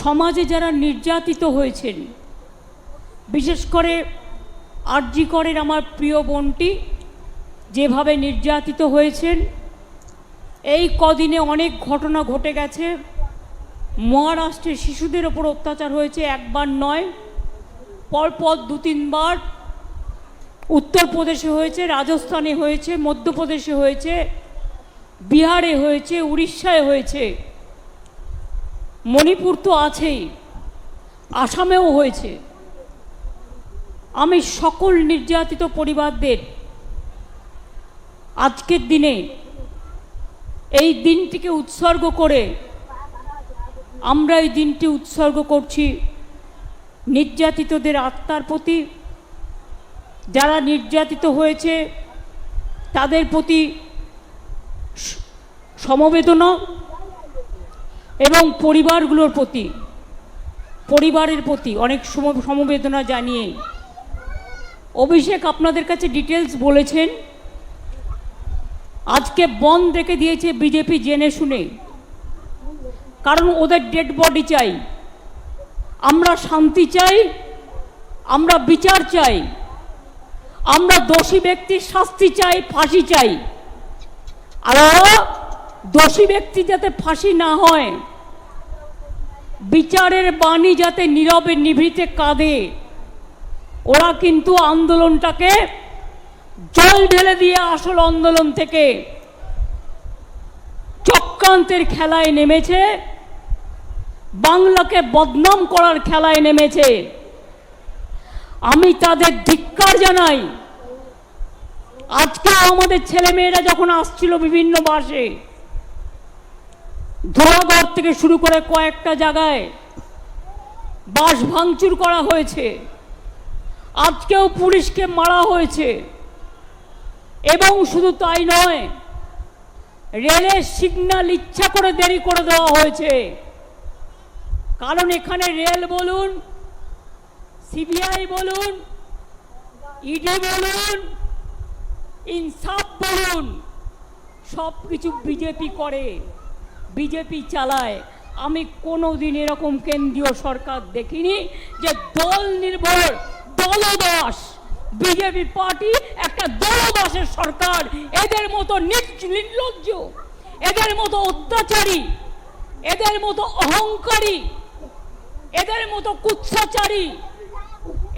সমাজে যারা নির্যাতিত হয়েছেন, বিশেষ করে আরজি করের আমার প্রিয় বোনটি, যেভাবে নির্যাতিত হয়েছেন, এই কদিনে অনেক ঘটনা ঘটে গেছে। মহারাষ্ট্রে শিশুদের ওপর অত্যাচার হয়েছে, একবার নয়, পরপর দু তিনবার। উত্তরপ্রদেশে হয়েছে, রাজস্থানে হয়েছে, মধ্যপ্রদেশে হয়েছে, বিহারে হয়েছে, উড়িষ্যায় হয়েছে। মণিপুর তো আছেই, আসামেও হয়েছে। আমি সকল নির্যাতিত পরিবারদের আজকের দিনে এই দিনটিকে উৎসর্গ করে আমরা এই দিনটি উৎসর্গ করছি নির্যাতিতদের আত্মার প্রতি। যারা নির্যাতিত হয়েছে, তাদের প্রতি সমবেদনা এবং পরিবারগুলোর প্রতি, পরিবারের প্রতি অনেক সম- সমবেদনা জানিয়ে, অভিষেক আপনাদের কাছে ডিটেলস বলেছেন। আজকে বন্ধ রেখে দিয়েছে বিজেপি জেনে শুনে। কারণ ওদের ডেড বডি চাই। আমরা শান্তি চাই, আমরা বিচার চাই, আমরা দোষী ব্যক্তির শাস্তি চাই, ফাঁসি চাই। আর দোষী ব্যক্তি যাতে ফাঁসি না হয় বিচারের বাণী যাতে নীরবে নিভৃতে কাঁদে, ওরা কিন্তু আন্দোলনটাকে জল ঢেলে দিয়ে আসল আন্দোলন থেকে চক্রান্তের খেলায় নেমেছে, বাংলাকে বদনাম করার খেলায় নেমেছে। আমি তাদের ধিক্কার জানাই। আজকে আমাদের ছেলেমেয়েরা যখন আসছিল বিভিন্ন বাসে ধোলাগড় থেকে শুরু করে কয়েকটা জায়গায় বাস ভাঙচুর করা হয়েছে। আজকেও পুলিশকে মারা হয়েছে। এবং শুধু তাই নয় রেলের সিগন্যাল ইচ্ছা করে দেরি করে দেওয়া হয়েছে। কারণ এখানে রেল বলুন, সিবিআই বলুন, ইডি বলুন, ইনসাফ বলুন সব কিছু বিজেপি করে। বিজেপি চালায়। আমি কোনো দিন এরকম কেন্দ্রীয় সরকার দেখিনি যে দল নির্ভর দলদাস বিজেপি পার্টি একটা দলদাসের সরকার। এদের মতো নির্লজ্জ, এদের মতো অত্যাচারী, এদের মতো অহংকারী, এদের মতো কুৎসাচারী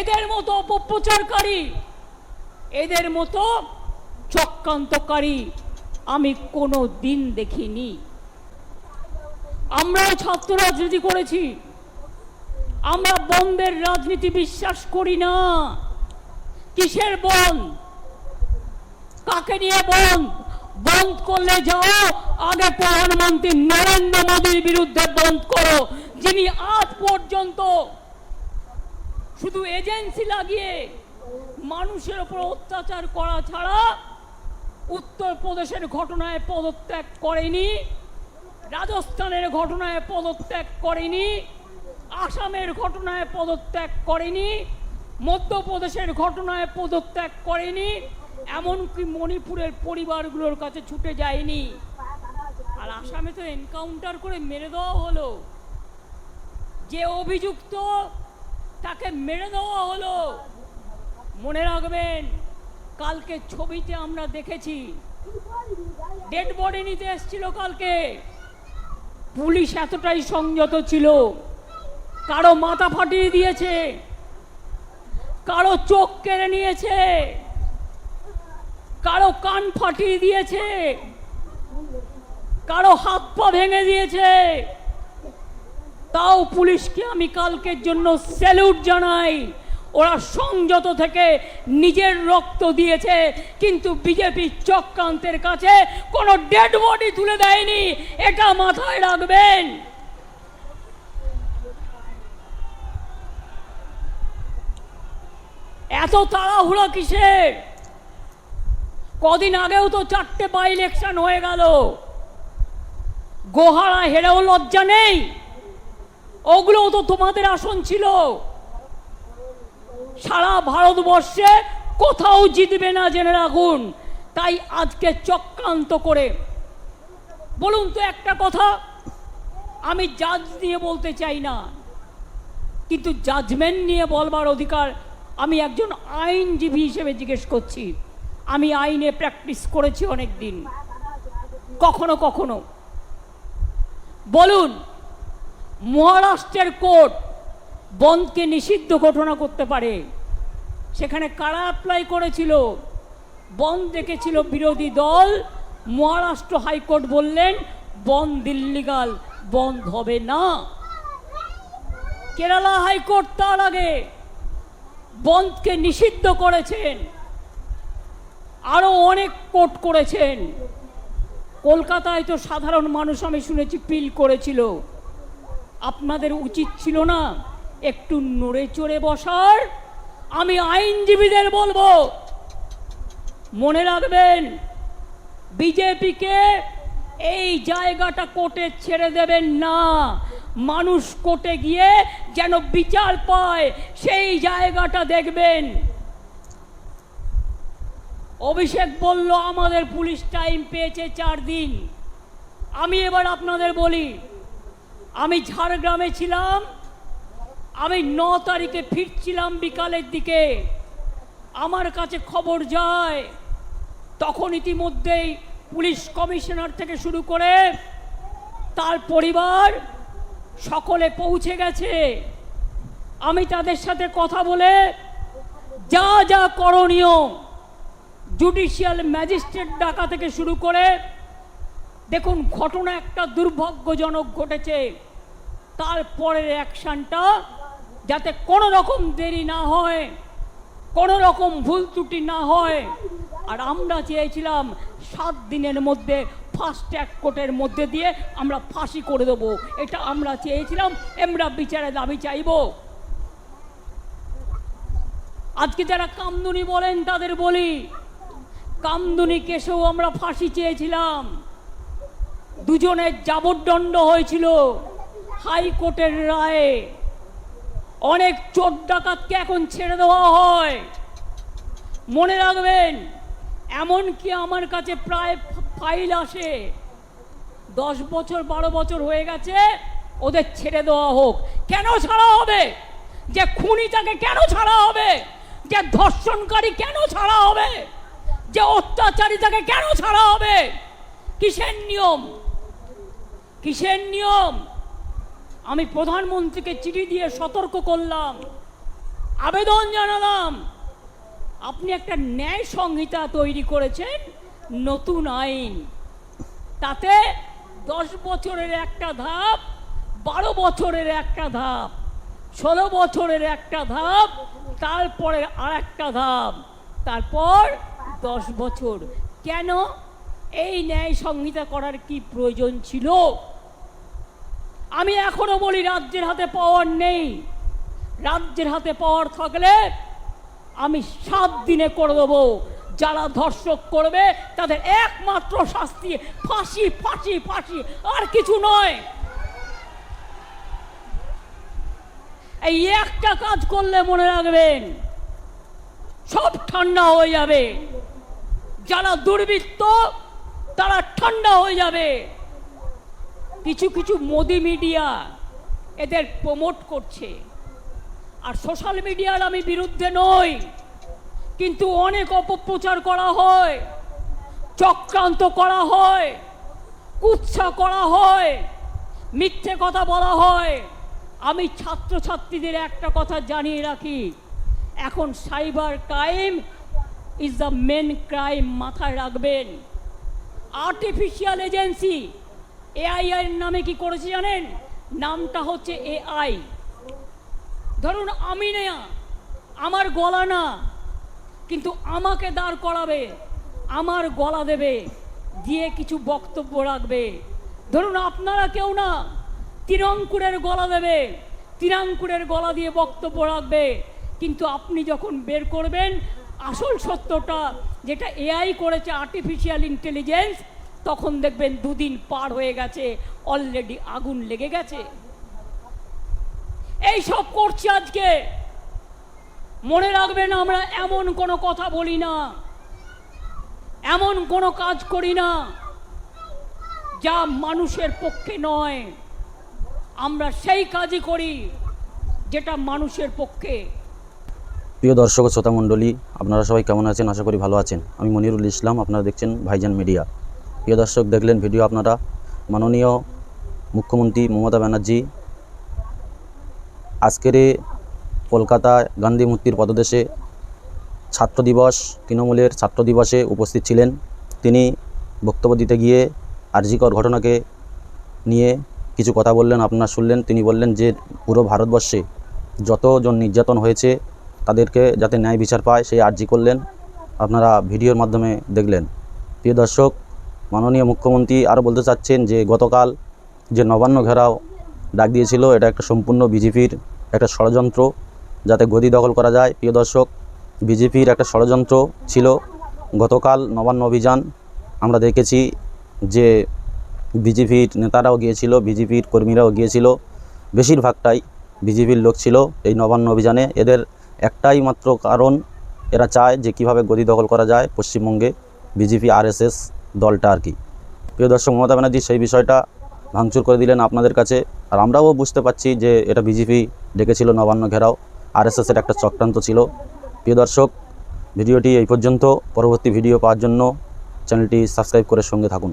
এদের মতো অপপ্রচারকারী, এদের মতো চক্রান্তকারী আমি কোনো দিন দেখিনি। আমরাও ছাত্র রাজনীতি করেছি। আমরা বন্ধের রাজনীতি বিশ্বাস করি না। কিসের বন্ধ? কাকে নিয়ে বন্ধ? বন্ধ করলে যাও, আগে প্রধানমন্ত্রী নরেন্দ্র মোদীর বিরুদ্ধে বন্ধ করো, যিনি আজ পর্যন্ত শুধু এজেন্সি লাগিয়ে মানুষের উপর অত্যাচার করা ছাড়া উত্তরপ্রদেশের ঘটনায় পদত্যাগ করেনি। রাজস্থানের ঘটনায় পদত্যাগ করেনি, আসামের ঘটনায় পদত্যাগ করেনি, মধ্যপ্রদেশের ঘটনায় পদত্যাগ করেনি, এমনকি মণিপুরের পরিবারগুলোর কাছে ছুটে যায়নি। আর আসামে তো এনকাউন্টার করে মেরে দেওয়া হলো। যে অভিযুক্ত তাকে মেরে দেওয়া হলো। মনে রাখবেন, কালকে ছবিতে আমরা দেখেছি ডেড বডি নিতে এসেছিল কালকে। পুলিশ এতটাই সংযত ছিল, কারও মাথা ফাটিয়ে দিয়েছে, কারও চোখ কেড়ে নিয়েছে, কারও কান ফাটিয়ে দিয়েছে, কারও হাত পা ভেঙে দিয়েছে। তাও পুলিশকে আমি কালকের জন্য স্যালুট জানাই। ওরা সংযত থেকে নিজের রক্ত দিয়েছে, কিন্তু বিজেপি চক্রান্তের কাছে কোনো ডেড বডি তুলে দেয়নি, এটা মাথায় রাখবেন। এত তাড়াহুড়া কিসের? কদিন আগেও তো চারটে বাই ইলেকশন হয়ে গেল। গোহারা হেরেও লজ্জা নেই। ওগুলোও তো তোমাদের আসন ছিল। সারা ভারতবর্ষে কোথাও জিতবে না জেনে রাখুন। তাই আজকে চক্রান্ত করে। বলুন তো একটা কথা, আমি জাজ নিয়ে বলতে চাই না। কিন্তু জাজমেন্ট নিয়ে বলবার অধিকার আমি একজন আইনজীবী হিসেবে জিজ্ঞেস করছি। আমি আইনে প্র্যাকটিস করেছি অনেক দিন কখনো কখনো। বলুন, মহারাষ্ট্রের কোর্ট বন্ধকে নিষিদ্ধ ঘোষণা করতে পারে। সেখানে কারা অ্যাপ্লাই করেছিল? বন্ধ দেখেছিল বিরোধী দল। মহারাষ্ট্র হাইকোর্ট বললেন বন্ধ দিল্লিগাল বন্ধ হবে না। কেরালা হাইকোর্ট তার আগে বন্ধকে নিষিদ্ধ করেছেন। আরও অনেক কোর্ট করেছেন। কলকাতায় তো সাধারণ মানুষ, আমি শুনেছি, পিল করেছিল। আপনাদের উচিত ছিল না একটু নড়ে চড়ে বসার, আমি আইনজীবীদের বলব, মনে রাখবেন, বিজেপিকে এই জায়গাটা কোর্টে ছেড়ে দেবেন না। মানুষ কোর্টে গিয়ে যেন বিচার পায়, সেই জায়গাটা দেখবেন। অভিষেক বলল, আমাদের পুলিশ টাইম পেয়েছে চার দিন। আমি এবার আপনাদের বলি, আমি ঝাড়গ্রামে ছিলাম আমি ন তারিখে ফিরছিলাম বিকালের দিকে। আমার কাছে খবর যায়, তখন ইতিমধ্যেই পুলিশ কমিশনার থেকে শুরু করে তার পরিবার সকলে পৌঁছে গেছে। আমি তাদের সাথে কথা বলে যা যা করণীয় জুডিশিয়াল ম্যাজিস্ট্রেট ডাকা থেকে শুরু করে, দেখুন ঘটনা একটা দুর্ভাগ্যজনক ঘটেছে। তারপরের অ্যাকশানটা যাতে কোনো রকম দেরি না হয়, কোনো রকম ভুল ত্রুটি না হয়। আর আমরা চেয়েছিলাম সাত দিনের মধ্যে ফাস্ট ট্র্যাক কোর্টের মধ্যে দিয়ে আমরা ফাঁসি করে দেবো। এটা আমরা চেয়েছিলাম, আমরা বিচারে দাবি চাইব। আজকে যারা কামদুনি বলেন, তাদের বলি, কামদুনি কেসেও আমরা ফাঁসি চেয়েছিলাম। দুজনের যাবজ্দণ্ড হয়েছিল হাইকোর্টের রায়ে। অনেক চোর ডাকাতকে এখন ছেড়ে দেওয়া হয়। মনে রাখবেন, এমনকি আমার কাছে প্রায় ফাইল আসে। দশ বছর, বারো বছর হয়ে গেছে, ওদের ছেড়ে দেওয়া হোক। কেন ছাড়া হবে? যে খুনি তাকে কেন ছাড়া হবে? যে ধর্ষণকারী কেন ছাড়া হবে? যে অত্যাচারী তাকে কেন ছাড়া হবে? কিসের নিয়ম? কিসের নিয়ম? আমি প্রধানমন্ত্রীকে চিঠি দিয়ে সতর্ক করলাম, আবেদন জানালাম। আপনি একটা ন্যায় সংহিতা তৈরি করেছেন, নতুন আইন। তাতে দশ বছরের একটা ধাপ, বারো বছরের একটা ধাপ, ষোলো বছরের একটা ধাপ, তারপরে আর একটা ধাপ, তারপর দশ বছর। কেন? এই ন্যায় সংহিতা করার কি প্রয়োজন ছিল? আমি এখনও বলি, রাজ্যের হাতে পাওয়ার নেই। রাজ্যের হাতে পাওয়ার থাকলে আমি সাত দিনে করে দেবো। যারা ধর্ষক করবে, তাদের একমাত্র শাস্তি ফাঁসি ফাঁসি ফাঁসি, আর কিছু নয়। এই একটা কাজ করলে মনে রাখবেন, সব ঠান্ডা হয়ে যাবে। যারা দুর্বৃত্ত, তারা ঠান্ডা হয়ে যাবে। কিছু কিছু মোদি মিডিয়া এদের প্রমোট করছে। আর সোশ্যাল মিডিয়ার আমি বিরুদ্ধে নই, কিন্তু অনেক অপপ্রচার করা হয়, চক্রান্ত করা হয়, কুৎসা করা হয়, মিথ্যে কথা বলা হয়। আমি ছাত্রছাত্রীদের একটা কথা জানিয়ে রাখি, এখন cyber crime is the main crime মাথায় রাখবেন। আর্টিফিশিয়াল এজেন্সি এআই এর নামে কি করেছে জানেন? নামটা হচ্ছে এআই ধরুন আমি না আমার গলা না, কিন্তু আমাকে দাঁড় করাবে, আমার গলা দেবে, দিয়ে কিছু বক্তব্য রাখবে। ধরুন আপনারা কেউ না তিরঙ্কুরের গলা দেবে তিরাঙ্কুরের গলা দিয়ে বক্তব্য রাখবে, কিন্তু আপনি যখন বের করবেন, আসল সত্যটা যেটা এআই করেছে আর্টিফিশিয়াল ইন্টেলিজেন্স তখন দেখবেন দুদিন পার হয়ে গেছে অলরেডি আগুন লেগে গেছে। এই সব করছি আজকে। মনে রাখবেন, আমরা এমন কোনো কথা বলি না। এমন কোনো কাজ করি না, যা মানুষের পক্ষে নয়। আমরা সেই কাজই করি, যেটা মানুষের পক্ষে। প্রিয় দর্শক শ্রোতা মণ্ডলী, আপনারা সবাই কেমন আছেন? আশা করি ভালো আছেন। আমি মনিরুল ইসলাম, আপনারা দেখছেন ভাইজান মিডিয়া। প্রিয় দর্শক, দেখলেন ভিডিও আপনারা। মাননীয় মুখ্যমন্ত্রী মমতা ব্যানার্জি, আজকের কলকাতায় গান্ধী মূর্তির পদদেশে ছাত্র দিবস, তৃণমূলের ছাত্র দিবসে উপস্থিত ছিলেন। তিনি বক্তব্য দিতে গিয়ে আরজিকর ঘটনাকে নিয়ে কিছু কথা বললেন, আপনারা শুনলেন। তিনি বললেন যে, পুরো ভারতবর্ষে যতজন নির্যাতন হয়েছে, তাদেরকে যাতে ন্যায় বিচার পায় সেই আর্জি করলেন। আপনারা ভিডিওর মাধ্যমে দেখলেন। প্রিয় দর্শক মাননীয় মুখ্যমন্ত্রী আরও বলতে চাচ্ছেন যে গতকাল যে নবান্ন ঘেরাও ডাক দিয়েছিল, এটা একটা সম্পূর্ণ বিজেপির একটা ষড়যন্ত্র যাতে গদি দখল করা যায়। প্রিয় দর্শক, বিজেপির একটা ষড়যন্ত্র ছিল। গতকাল নবান্ন অভিযান আমরা দেখেছি যে বিজেপির নেতারাও গিয়েছিল, বিজেপির কর্মীরাও গিয়েছিল। বেশিরভাগটাই বিজেপির লোক ছিল এই নবান্ন অভিযানে। এদের একটাই মাত্র কারণ, এরা চায় যে কীভাবে গদি দখল করা যায়। পশ্চিমবঙ্গে বিজেপি, আরএসএস দলটা আর কি। প্রিয় দর্শক মমতা ব্যানার্জি, সেই বিষয়টা ভাঙচুর করে দিলেন আপনাদের কাছে। আর আমরাও বুঝতে পারছি যে এটা বিজেপি ডেকেছিল নবান্ন ঘেরাও, আরএসএসের একটা চক্রান্ত ছিল। প্রিয় দর্শক, ভিডিওটি এই পর্যন্ত। পরবর্তী ভিডিও পাওয়ার জন্য চ্যানেলটি সাবস্ক্রাইব করে সঙ্গে থাকুন।